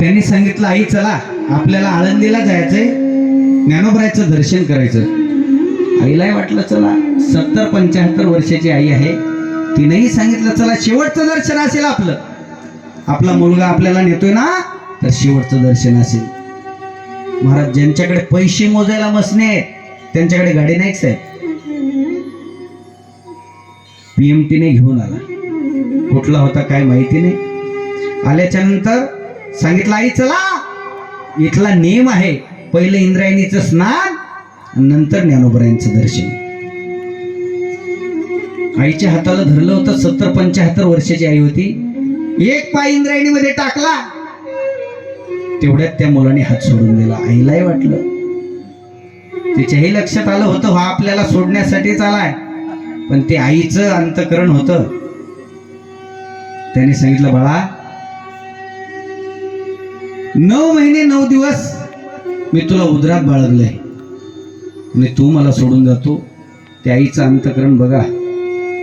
त्यांनी सांगितलं आई चला आपल्याला आळंदीला जायचंय. ज्ञानोबरायचं दर्शन करायचं. आईलाही वाटलं चला सत्तर पंच्याहत्तर वर्षाची आई आहे. तिनेही सांगितलं चला शेवटचं दर्शन असेल आपलं. आपला मुलगा आपल्याला नेतोय ना तर शेवटचं दर्शन असेल. महाराज ज्यांच्याकडे पैसे मोजायला मसने आहेत त्यांच्याकडे गाडी नाहीच साहेब. पीएमटीने घेऊन आला. कुठला होता काय माहिती नाही. आल्याच्यानंतर सांगितलं आई चला. इथला नेम आहे. पहिलं इंद्रायणीचं स्नान नंतर ज्ञानोबरायांचं दर्शन. आईच्या हाताला धरलं होतं सत्तर पंच्याहत्तर वर्षाची आई होती. एक पाय इंद्रायणीमध्ये टाकला. तेवढ्यात त्या मुलाने हात सोडून दिला. आईलाही वाटलं. तिच्याही लक्षात आलं होतं हा आपल्याला सोडण्यासाठीच आलाय. पण ते आईचं अंतकरण होतं. त्याने सांगितलं बाळा नऊ महिने नऊ दिवस मी तुला उदरात बाळगलंय. आणि तू मला सोडून जातो. त्या आईचं अंतकरण बघा.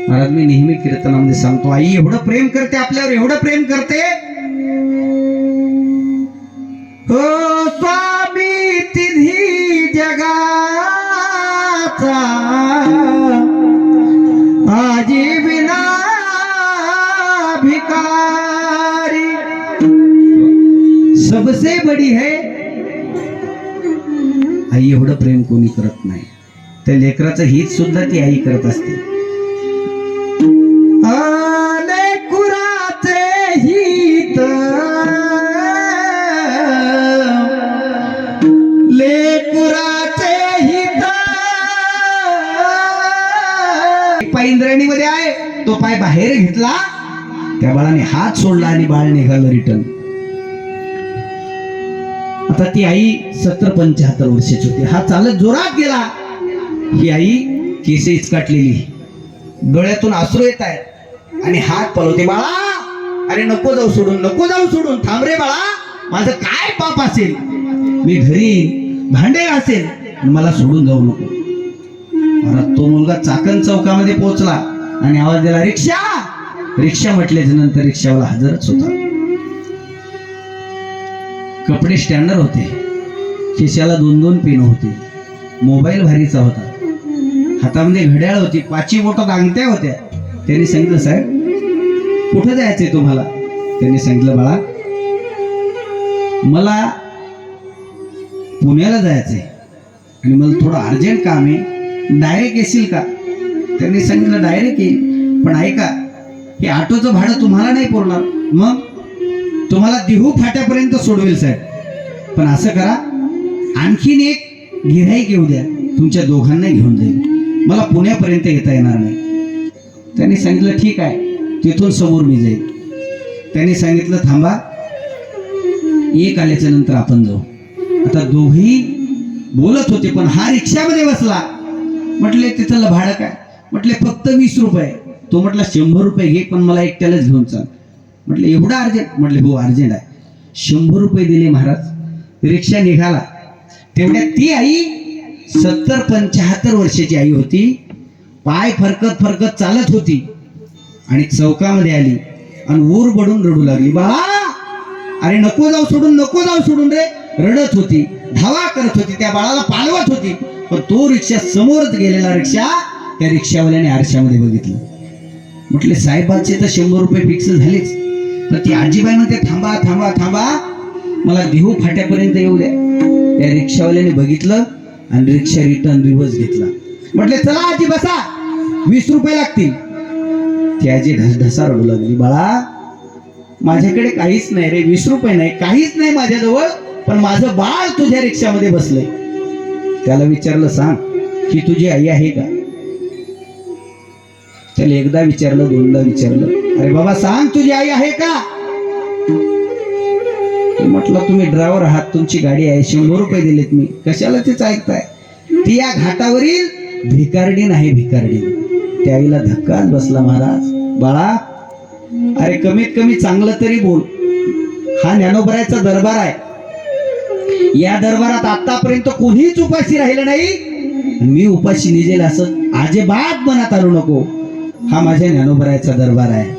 महाराज मी नेहमी कीर्तनामध्ये सांगतो आई एवढं प्रेम करते आपल्यावर एवढं प्रेम करते. हो सबसे हे। आई एवढं प्रेम कोणी करत नाही. त्या लेकराचं हित सुद्धा ती आई करत असते. हित. लेकुराचे हित. पाय इंद्रायणीमध्ये आहे तो पाय बाहेर घेतला. त्या बाळाने हात सोडला आणि बाळ निघालं रिटर्न आता ती आई सत्तर पंच्याहत्तर वर्षाची होती. हा चालत जोरात गेला. ही आई केस इचकाटलेली डोळ्यातून आसरू येत आहेत. आणि हात पळवते बाळा अरे नको जाऊ सोडून नको जाऊ सोडून. थांब रे बाळा. माझं काय पाप असेल? मी घरी भांडे असेल मला सोडून जाऊ नको. मला तो मुलगा चाकण चौकामध्ये पोहोचला आणि आवाज दिला रिक्षा. रिक्षा म्हटल्याच्या नंतर रिक्षावाला हजरच होता. कपडे स्टँडर्ड होते. खिशाला दोन दोन पेन होते. मोबाईल भारीचा होता. हातामध्ये घड्याळ होती. पाचही बोटात अंगठ्या होत्या. त्यांनी सांगितलं साहेब कुठं जायचंय तुम्हाला? त्यांनी सांगितलं बाळा मला पुण्याला जायचंय आणि मला थोडं अर्जंट काम आहे. डायरेक्ट येशील का? त्यांनी सांगितलं डायरेक्ट येईल पण ऐका हे ऑटोचं भाडं तुम्हाला नाही पुरणार. मग तुम्हाला देहू फाट्यापर्यंत सोडवेल साहेब. पण असं करा आणखीन एक गिऱ्हाईक येऊ द्या. तुमच्या दोघांना घेऊन जाईल. मला पुण्यापर्यंत येता येणार नाही. त्यांनी सांगितलं ठीक आहे तिथून समोर मी जाईल. त्यांनी सांगितलं थांबा एक आल्याच्यानंतर आपण जाऊ. आता दोघी बोलत होते पण हा रिक्षामध्ये बसला. म्हटले तिथलं भाडं काय? म्हटले फक्त वीस रुपये. तो म्हटला शंभर रुपये घे पण मला एकट्यालाच घेऊन चाल. म्हटलं एवढं अर्जंट म्हटले हो अर्जंट आहे. शंभर रुपये दिले महाराज. रिक्षा निघाला. तेवढ्यात ती आई सत्तर पंच्याहत्तर वर्षाची आई होती. पाय फरकत फरकत चालत होती. आणि चौकामध्ये आली. आणि ऊर बडून रडू लागली. बाळा! अरे नको जाऊ सोडून नको जाऊ सोडून रे. रडत होती. धावा करत होती. त्या बाळाला पालवत होती. पण तो रिक्षा समोरच गेलेला रिक्षा त्या रिक्षावाल्याने आरशामध्ये बघितलं. म्हटले साहेबांचे तर शंभर रुपये फिक्स झालेच. तर ती आजीबाई म्हणते थांबा थांबा थांबा. मला देहू फाट्यापर्यंत येऊ द्या. त्या रिक्षावाल्याने बघितलं आणि रिक्षा रिटर्न रिव्हर्स घेतला. म्हटले चला आजी बसा. वीस रुपये लागतील. ती आजी ढस ढसा रडू लागली बाळा माझ्याकडे काहीच नाही रे. वीस रुपये नाही. काहीच नाही माझ्याजवळ पण माझं बाळ तुझ्या रिक्षामध्ये बसलंय. त्याला विचारलं सांग की तुझी आई आहे का? त्याला एकदा विचारलं दोनदा विचारलं. अरे बाबा सांग तुझी आई आहे का? म्हटलं तुम्ही ड्रायव्हर आहात तुमची गाडी आहे शंभर रुपये दिलेत मी. कशाला तेच ऐकताय? ती या घाटावरील भिकारडी नाही भिकारडी त्या आईला धक्काच बसला महाराज. बाळा अरे कमीत कमी चांगलं तरी बोल. हा ज्ञानोबरायचा दरबार आहे. या दरबारात आतापर्यंत कोणीच उपाशी राहिलं नाही. मी उपाशी निजेल असं अजिबात मनात आलो नको. हा माझ्या ज्ञानोबरायचा दरबार आहे.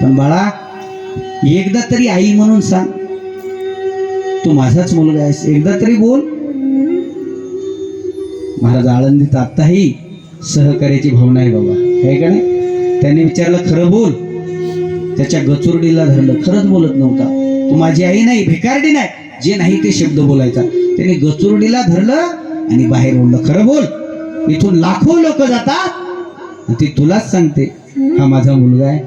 पण बाळा एकदा तरी आई म्हणून सांग. तू माझाच मुलगा आहेस. एकदा तरी बोल. महाराज आळंदीत आत्ताही सहकार्याची भावना आहे बाबा. आहे का नाही? त्यांनी विचारलं खरं बोल. त्याच्या गचुरडीला धरलं. खरंच बोलत नव्हता. तू माझी आई नाही भिकारडी नाही. जे नाही ते शब्द बोलायचा. त्याने गचुरडीला धरलं आणि बाहेर ओढलं. खरं बोल. इथून लाखो लोक जातात ती तुलाच सांगते हा माझा मुलगा आहे.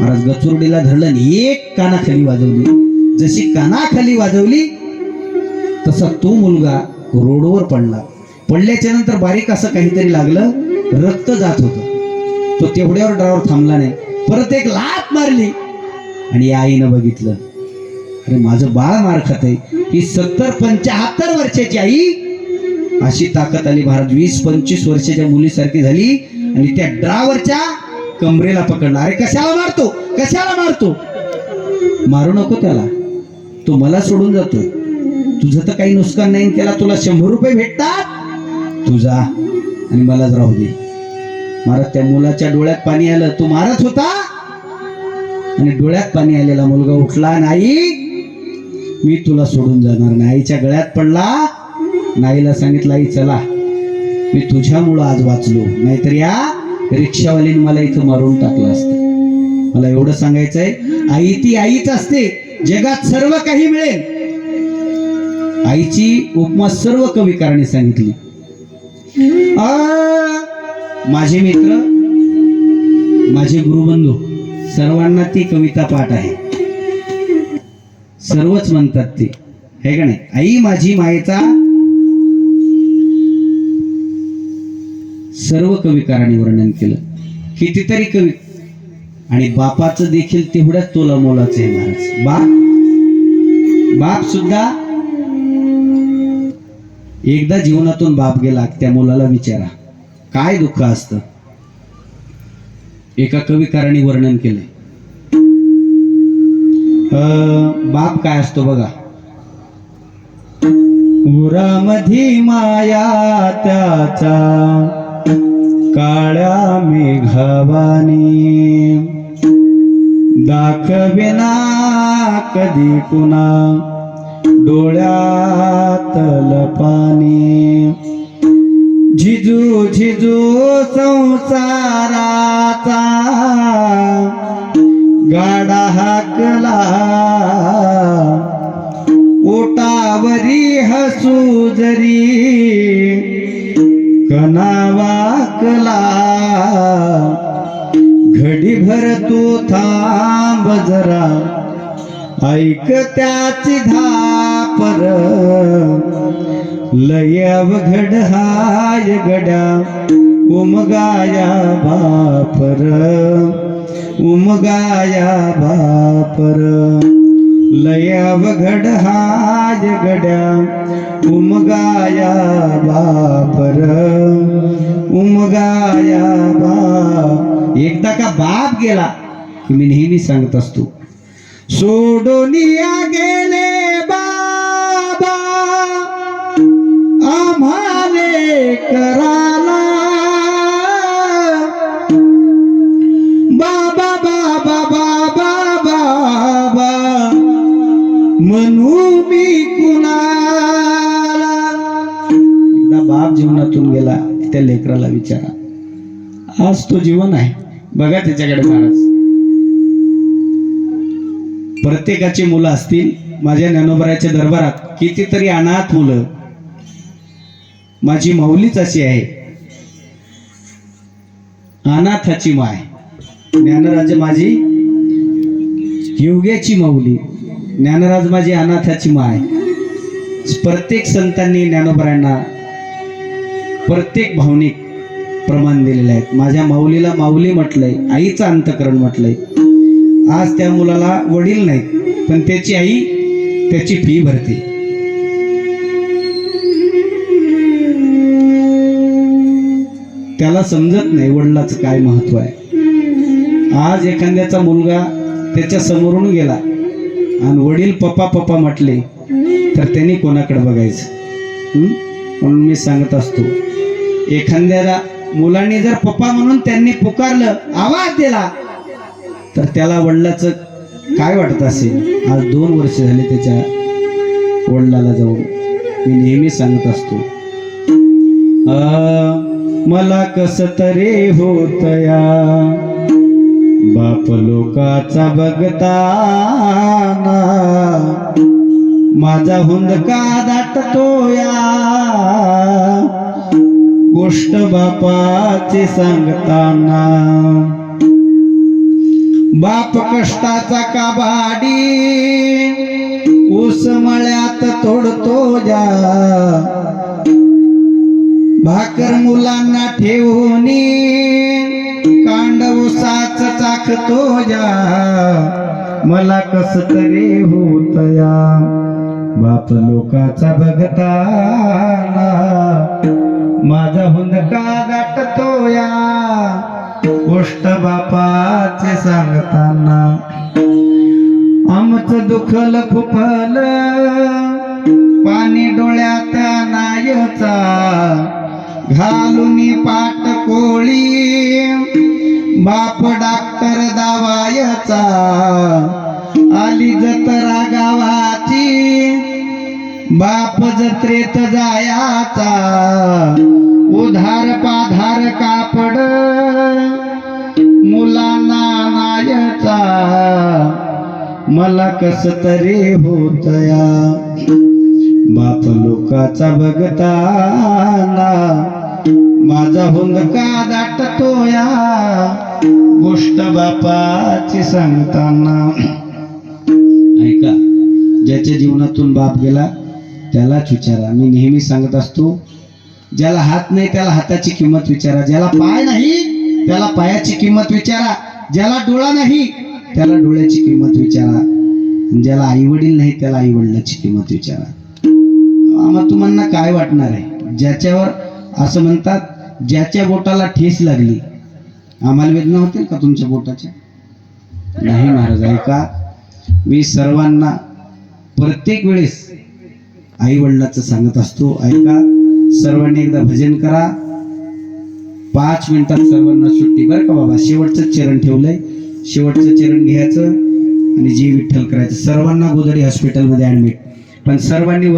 महाराज गचुरडीला धरलं आणि एक कानाखाली वाजवली. जशी कानाखाली वाजवली तसा तो मुलगा रोडवर पडला. पडल्याच्या नंतर बारीक असं काहीतरी लागलं रक्त जात होत. तो तेवढ्यावर ड्रावर थांबला नाही. परत एक लात मारली आणि या आईनं बघितलं. अरे माझं बाळ मार खात आहे. ही सत्तर पंचाहत्तर वर्षाची आई. अशी ताकद आली. भारत वीस पंचवीस वर्षाच्या मुलीसारखी झाली. आणि त्या ड्रावरच्या कमरेला पकडला. अरे कशाला मारतो? कशाला मारतो? मारू नको त्याला. तो मला सोडून जातोय. तुझं तर काही नुकसान नाही. केला तुला शंभर रुपये भेटतात. तुझा आणि मलाच राहू दे. महाराज त्या मुलाच्या डोळ्यात पाणी आलं. तू मारत होता. आणि डोळ्यात पाणी आलेला मुलगा उठला. नाही मी तुला सोडून जाणार नाही. आईच्या गळ्यात पडला. नाईला सांगितलं आई चला. मी तुझ्यामुळं आज वाचलो. नाहीतर या रिक्षावालीने मला इथं मारून टाकलं असतं. मला एवढं सांगायचंय आई ती आईच असते. जगात सर्व काही मिळेल. आईची उपमा सर्व कविकारांनी सांगितली. माझे मित्र माझे गुरुबंधू सर्वांना ती कविता पाठ आहे. सर्वच म्हणतात ते. हे का नाही? आई माझी मायेचा सर्व कविकाराने वर्णन केलं. कितीतरी कवी. आणि बापाचं देखील तेवढ्याच तोला मोलाचं आहे महाराज. बाप. बाप सुद्धा एकदा जीवनातून बाप गेला त्या मुलाला विचारा. काय दुःख असतं? एका कविकाराने वर्णन केलंय. बाप काय असतो बघा. उरामधी माया त्याचा काळ्या मेघावानी. दाखविना कधी कुणा डोळ्यातल पाणी झिजू झिजू संसाराचा गाडा हाकला. ओटावरी हसू जरी कनावाकला घडीभर तू थांब जरा. ऐक त्याची धापर. लय अवघड हाय गड्या उमगाया बापर. उमगाया बापर. लय अवघड हाय गड्या उमगाया बापर. उमगाया बा. एकदा का बाप गेला की मी नेहमी सांगत असतो सोडोनिया गेले बाबा. आम्हाले करा तो जीवन आहे. बघा त्याच्याकडे महाराज. प्रत्येकाची मुलं असतील माझ्या ज्ञानोबराच्या दरबारात कितीतरी अनाथ मुलं. माझी माऊलीच अशी आहे. अनाथाची माय. ज्ञानराज माझी योग्याची माऊली. ज्ञानराज माझी अनाथाची माय. प्रत्येक संतांनी ज्ञानोबरांना प्रत्येक भावनिक प्रमाण दिलेले आहेत माझ्या माऊलीला माऊली म्हटलंय आईचं अंतकरण म्हटलंय. आज त्या मुलाला वडील नाहीत पण त्याची आई त्याची फी भरते. त्याला समजत नाही वडिलाचं काय महत्त्व आहे. आज एखाद्याचा मुलगा त्याच्या समोरून गेला आणि वडील पप्पा पप्पा म्हटले तर त्यांनी कोणाकडे बघायचं? म्हणून मी सांगत असतो एखाद्याला मुलांनी जर पप्पा म्हणून त्यांनी पुकारलं आवाज दिला तर त्याला वडिलाचं काय वाटत असेल? आज दोन वर्ष झाले त्याच्या वडिलाला जाऊन. मी नेहमी सांगत असतो मला कस तरी होत या बाप लोकाचा बघताना माझा हुंदका दाटतो या गोष्ट बापाची सांगताना. बाप कष्टाचा काबाडी उसमळ्यात तोडतो जा. भाकर मुलांना ठेवून कांड उसाच चाखतो जा. मला कस तरी होत या. बाप लोकाचा बघताना. माझा हुंदका दाटतो या गोष्ट बापाचे सांगताना. आमचं दुखल खुपल पाणी डोळ्यात नायचा घालून पाट कोळी बाप डाक्टर दावायचा. आली जत्रा आज त्रेत जायाचा उधार पाधार कापड मुलांना नायचा मला कस तरी होतया. बाप लोकाचा बघताना माझा हुंदका दाटतोया. गोष्ट बापाची सांगताना. ऐका ज्याच्या जीवनातून बाप गेला त्यालाच विचारा. मी नेहमी सांगत असतो ज्याला हात नाही त्याला हाताची किंमत विचारा. ज्याला पाय नाही त्याला पायाची किंमत विचारा. ज्याला डोळा नाही त्याला डोळ्याची किंमत विचारा. ज्याला आई वडील नाही त्याला आई वडिलाची किंमत विचारा. आम्हाला तुम्हाला काय वाटणार आहे? ज्याच्यावर असं म्हणतात ज्याच्या बोटाला ठेस लागली आम्हाला वेदना होतील का तुमच्या बोटाच्या? नाही महाराज ऐका. मी सर्वांना प्रत्येक वेळेस आई वडिलाचं सांगत असतो ऐका सर्वांनी एकदा भजन करा. पाच मिनिटात सर्वांना सुट्टी बरं का बाबा? शेवटचं चरण ठेवलंय. शेवटचं चरण घ्यायचं आणि जी विठ्ठल करायचं. सर्वांना गोदडी हॉस्पिटलमध्ये ऍडमिट पण सर्वांनी